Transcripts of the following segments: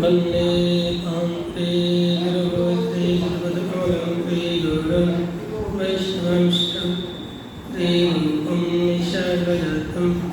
मल्ले अम्बे निरवदे निरवदकमलम्बे दुर्गं वैष्णवंश्चं देवं शरणं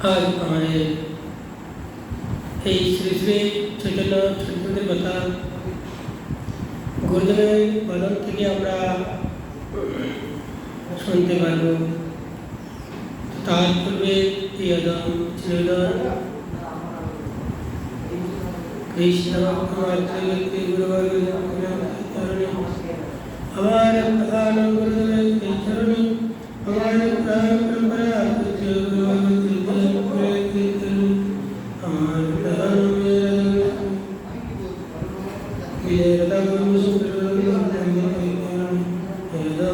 आज हमारे श्री चैतन्य चंद्रदेव बता গুরুদেবের বদল থেকে আমরা শুনতে পারব তার পূর্বে প্রিয়দম ছিল কৃষ্ণ আমার আমার প্রধান গুরুদেবের চরণে আমার প্রাণ পরম্পরা গুরুবর্গ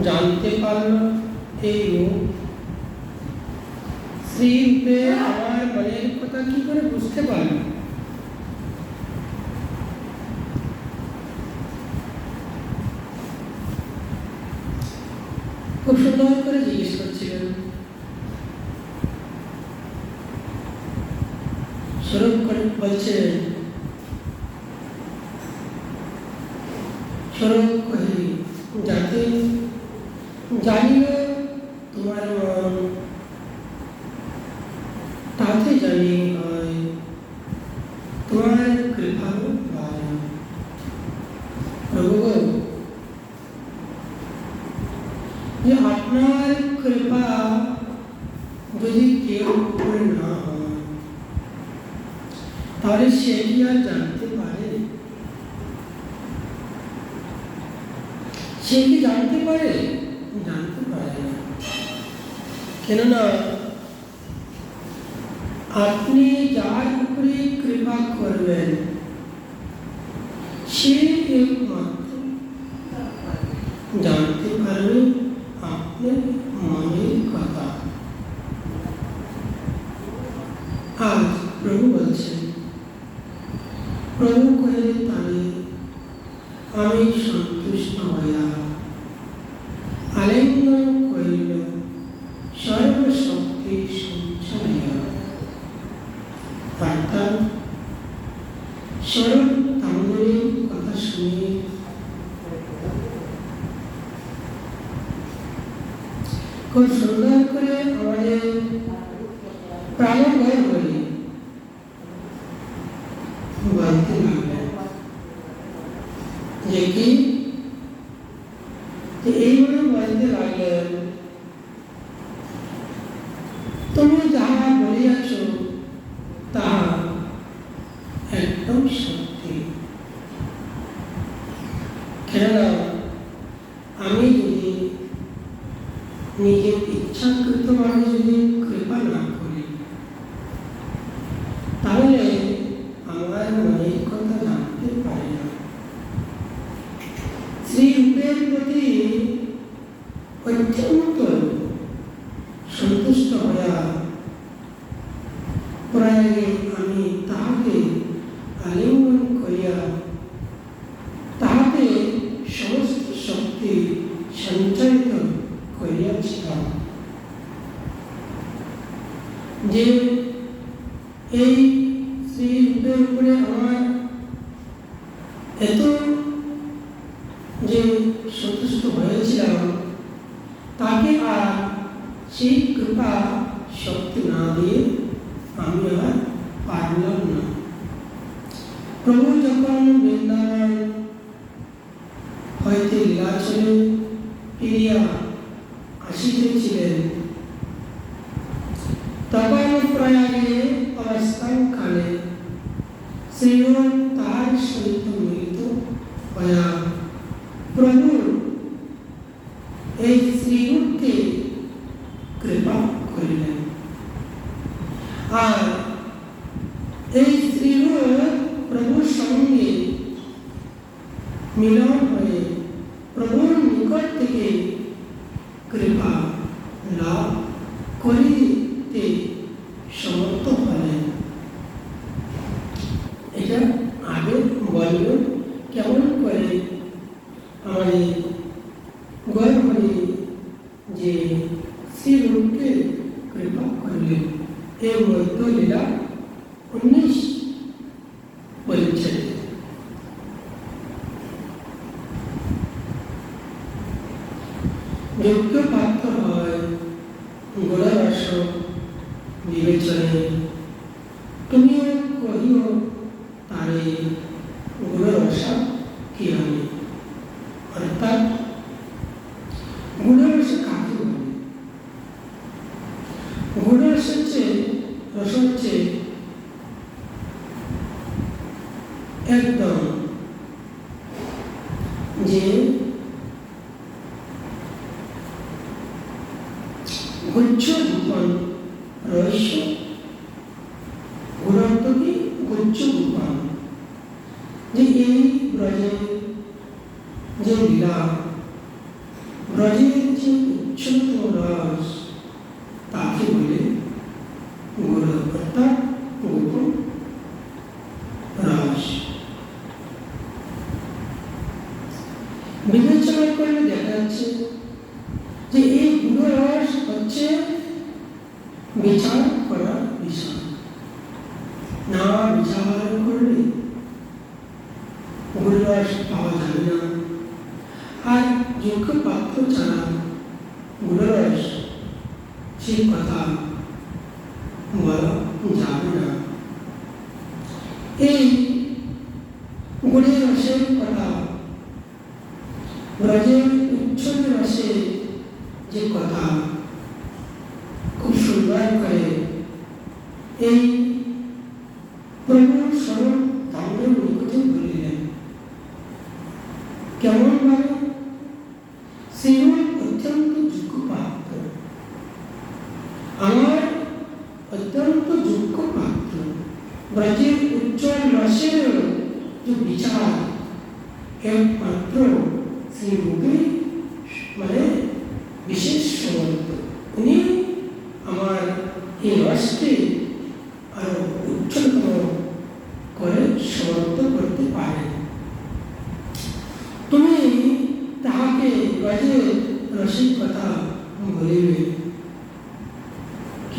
জানতে পারল এই শ্রী রূপে আমার মনের কথা কি করে বুঝতে পারলো যে আপনার কৃপা যদি কেউ উপরে না হয় তাহলে সে কি আর জানতে পারে সে কি জানতে পারে জানতে পারে না কেননা আপনি যার উপরে কৃপা করবেন সেই পারতাম স্বয়ং তাম্বরের কথা শুনে খুব সুন্দর করে Thank you. দিয়া আসিতেছিলেন তখন প্রায় ev olduğu ile onun যে এই ব্রজে যে লীলা ব্রজের যে উচ্চতম রস তাকে বলে যে কথা খুব সুন্দর করে এই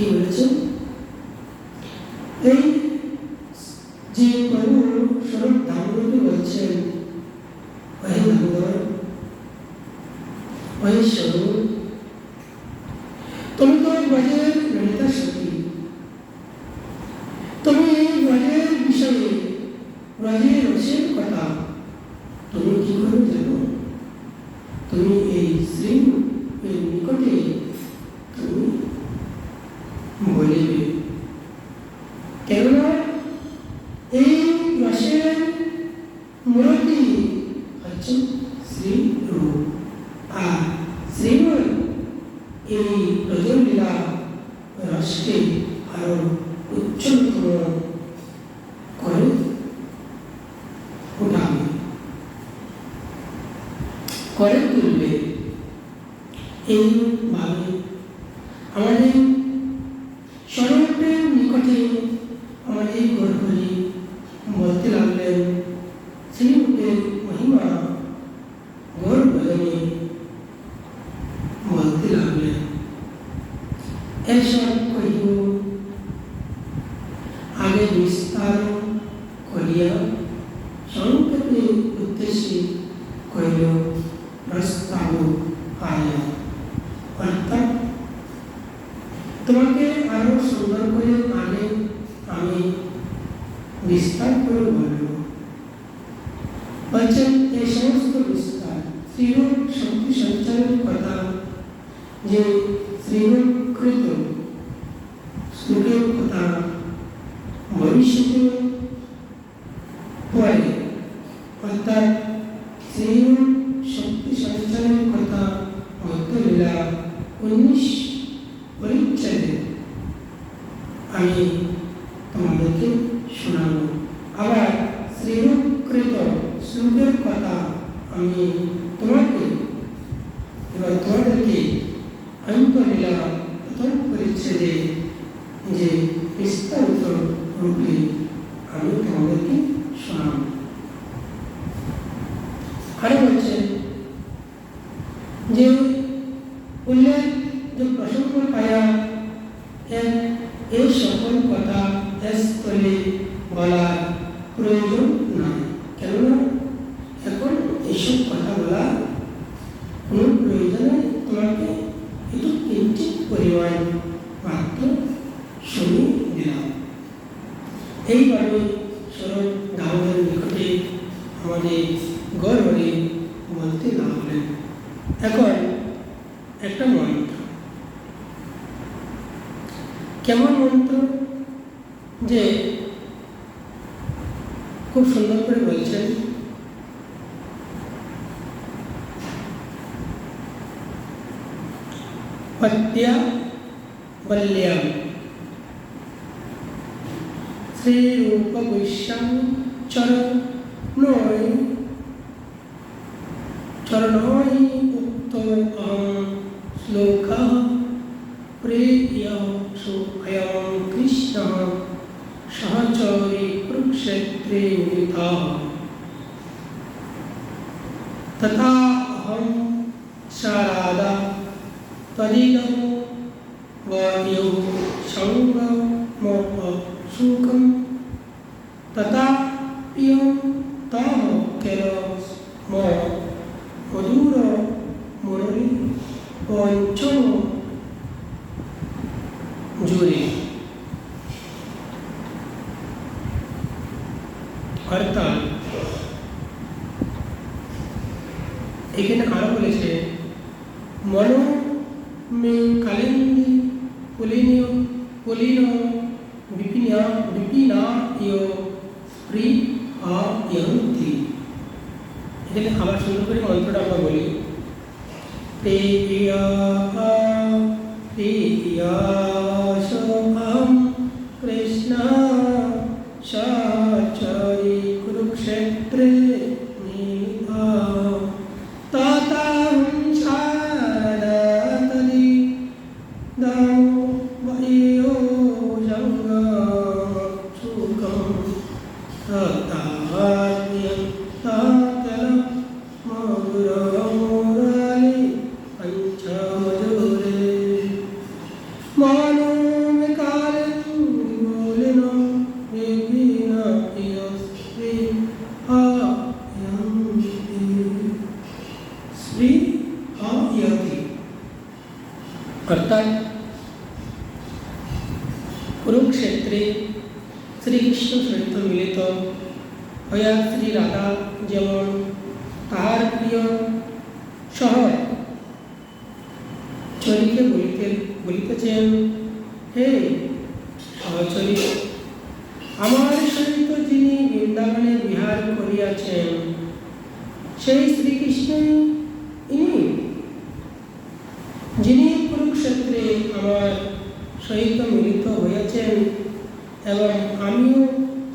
কি বলেছেন? এই যে প্রভু স্বরূপ ধামগুলোকে বলছেন ওহে ধামগর স্বরূপ করে তুলবে। এইভাবে আমাদের શરીરનું શક્તિ સંચાલન કરતા જે સ્ત્રીનું કૃત્ય સૂર્ય હતા এই সকল কথা স্থলে বলার প্রয়োজন চরণ নয়। চরণাই উত্তরকং শ্লোক প্রেয় সোয়ং কৃষ্ণ সহচরে কুরুক্ষেত্রে নিধা। এখানে কারও বলেছে? মন মে কালিন্দি পুলিনীয় পুলিন বিপিনা বিপিনা, ইয় প্রি আয়ন্তি এখানে আবার সুন্দর করে মন্ত্রটা আমরা বলি। প্রিয়া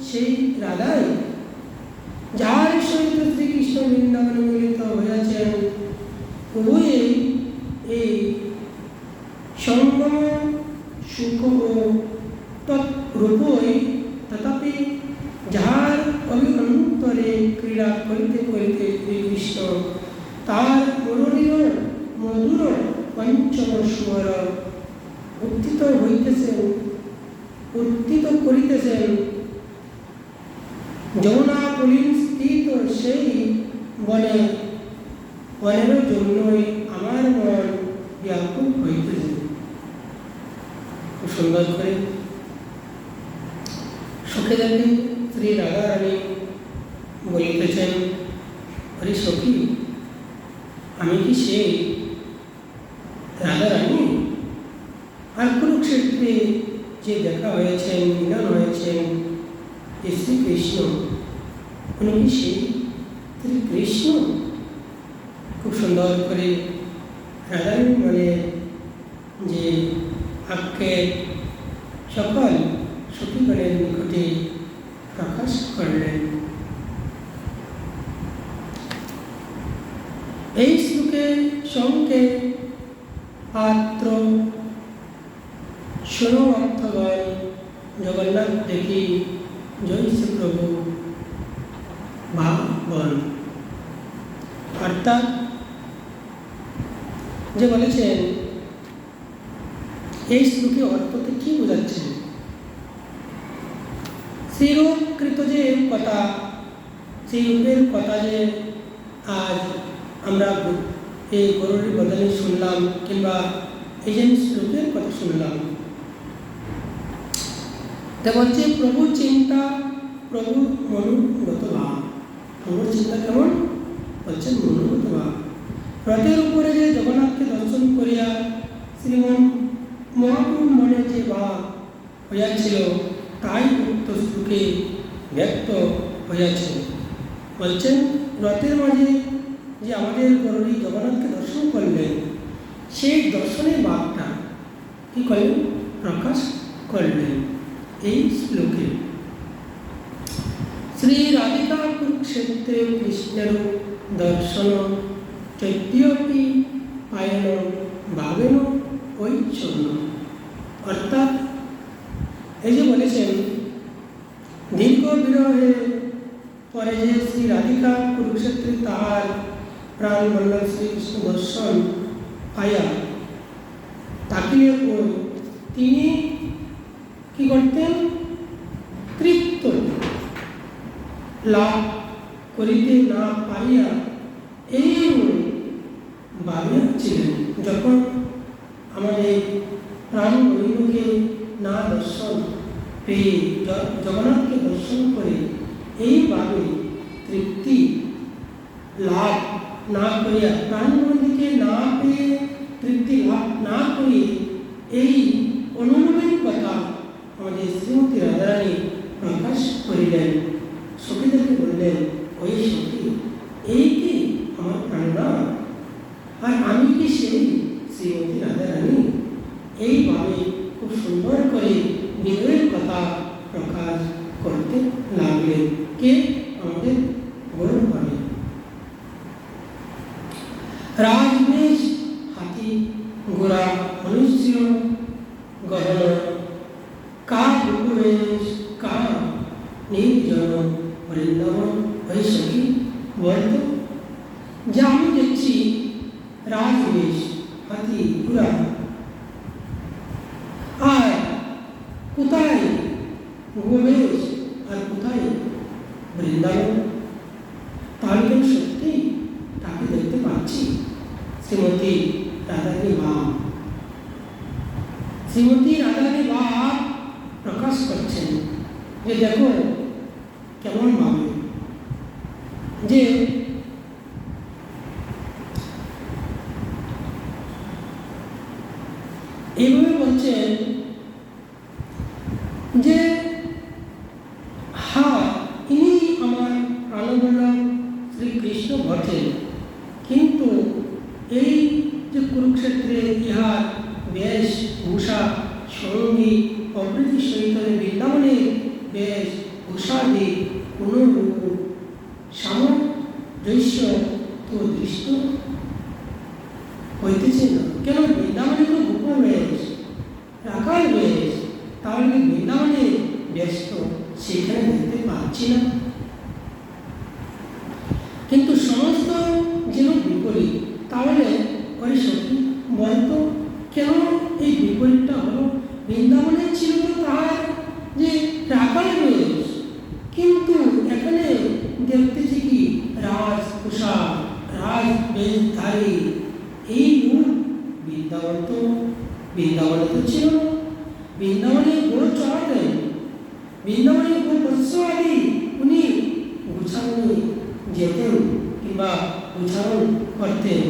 সেই রাধাই যার সহিত শ্রীকৃষ্ণ বৃন্দাবনে মিলিত হইয়াছেন উভয়ে এই সঙ্গম সুখ ও তৎরূপই তথাপি যাহার অভিঅন্তরে ক্রীড়া করিতে করিতে শ্রীকৃষ্ণ তার মুরলীয় মধুর পঞ্চম স্বর উত্থিত হইতেছেন উত্থিত করিতেছেন যমুনা পুলিন স্থিত সেই বনে বনের জন্যই আমার মন ব্যাকুল হইতেছে খুব সুন্দর করে সুখে দেখে শ্রী রাধা রানী বলিতেছেন আরে সখী? আমি কি সে রাধা রানী আর কুরুক্ষেত্রে যে দেখা হয়েছেন, মিলন হয়েছেন শ্রীকৃষ্ণ, উনি কি সেই শ্রীকৃষ্ণ খুব সুন্দর করে রাধারানী মানে যে আক্ষের সকল সখীগণের নিকটে প্রকাশ করলেন এই শ্লোকে সঙ্গে পাত্র শোনো অর্থগণ জগন্নাথ দেখি জয় শ্রী প্রভু ভাবন অর্থাৎ যে বলেছেন এই শ্লোকে অর্থতে কি বোঝাচ্ছে রূপকৃত যে কথা সেই রূপের কথা যে আজ আমরা এই গরুরি বদলে শুনলাম কিংবা এই যে শ্লোকের কথা শুনলাম। তা বলছে প্রভু চিন্তা, প্রভু মনোগত ভাব প্রভুর চিন্তা কেমন? বলছেন মনোগত ভাব রথের উপরে যে জগন্নাথকে দর্শন করিয়া শ্রীমন মহাপ্রভুর মনে যে ভাব হইয়াছিল, তাই উক্ত শ্লোকে ব্যক্ত হইয়াছে বলছেন, রথের মাঝে যে আমাদের গরুড়ি জগন্নাথকে দর্শন করলেন সেই দর্শনের ভাবটা কী করলেন প্রকাশ করলেন এই শ্লোকে। শ্রী রাধিকা কুরুক্ষেত্রে কৃষ্ণের দর্শন চৈত্যপি পায়ন ভাবেন ঐচ্ছন্ন অর্থাৎ এই যে বলেছেন, দীর্ঘ বিরহে পরে যে শ্রী রাধিকা কুরুক্ষেত্রে তাহার প্রাণ বল্লভ শ্রীকৃষ্ণ দর্শন পাইয়া তাকিয়ে তিনি কি করতেন? তৃপ্ত লাভ করিতে না পারিয়া পেয়ে জগন্নাথকে দর্শন করে এইভাবে তৃপ্তি লাভ না করিয়া প্রাণবন্ধীকে না পেয়ে তৃপ্তি লাভ না করে এই অনুভবের কথা আমাদের শ্রীমতী রাধারানী প্রকাশ করিলেন সখীদেরকে বললেন ওই সখী এই কি আমার প্রাণনা আর আমি কি সেই শ্রীমতী রাধারানী এইভাবে খুব সুন্দর করে বিনয়ের কথা প্রকাশ করতে লাগলেন কে আমাদের বড় হবে রাজবেশ হাতি গোড়া মনুষ্য গহন কা ভূপেশ কা নির্জন বৃন্দাবন হয়ে সখী বলত যা আমি দেখছি রাজবেশ হাতি পুরা যেতেন কিংবা উচ্চারণ করতেন।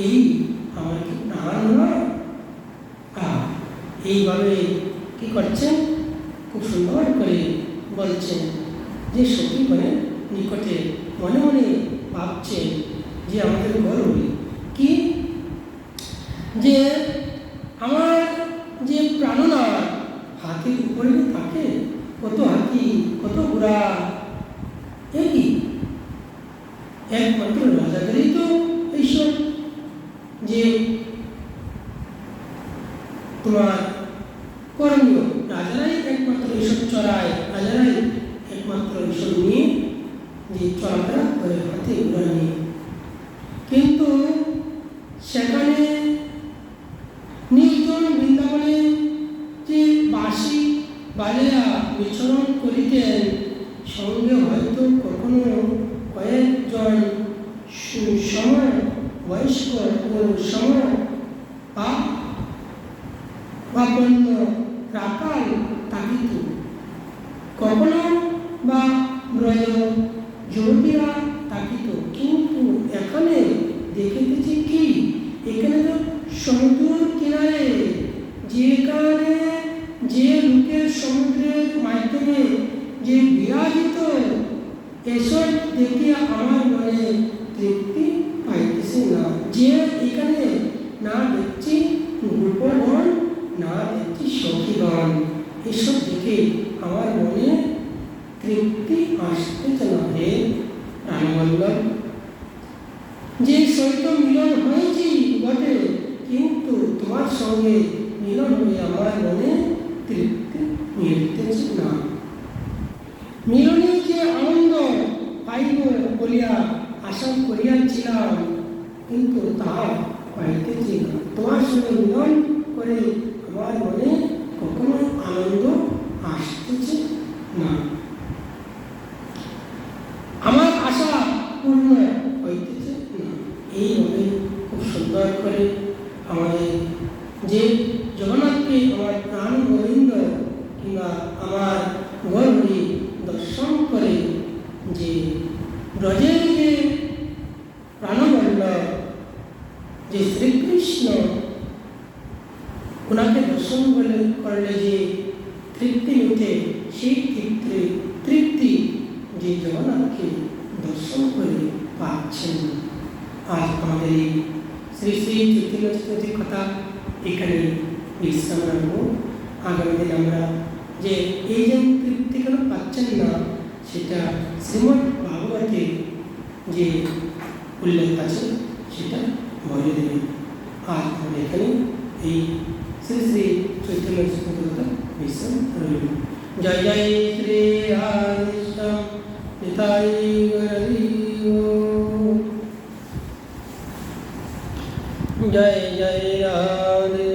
এই আমার কি নারায়ণ নয়? এইভাবে কি করছেন খুব সুন্দর করে বলছেন যে সত্যি মানে নিকটে মনে মনে ভাবছেন যে আমাদের গর্বে বিচরণ করিতেন সঙ্গে হয়তো কখনো কয়েকজন সময় বয়স্ক ও সময় তৃপ্তি আশ্রিতনাথে প্রাণবল্লভ যে সহিত মিলন হয়েছি বটে, কিন্তু তোমার সঙ্গে মিলন হয়ে আমার মনে তৃপ্তি মিলতেছে না। মিলনে যে আনন্দ পাইব বলিয়া আশা করিয়াছিলাম, কিন্তু তাহা পাইতেছি না। তোমার সঙ্গে মিলন করে যে শ্রীকৃষ্ণ ওনাকে দর্শন করলে যে তৃপ্তি উঠে, সেই তৃপ্তি তৃপ্তি যে জগন্নাথকে দর্শন করে পাচ্ছেন। আজ আমাদের এই শ্রী শ্রী চৈতন্য কথা এখানে বিশ্রাম রাখব। আগামী দিন আমরা যে এই যে তৃপ্তি কেন পাচ্ছেন না, সেটা শ্রীমৎ ভাগবতে যে উল্লেখ আছে সেটা বলে দেবে আর আমরা এখানে এই শ্রী শ্রী চৈতন্য কথা বিশ্রাম রইল। জয় জয় শ্রী গৌরী জয় জয় রাধে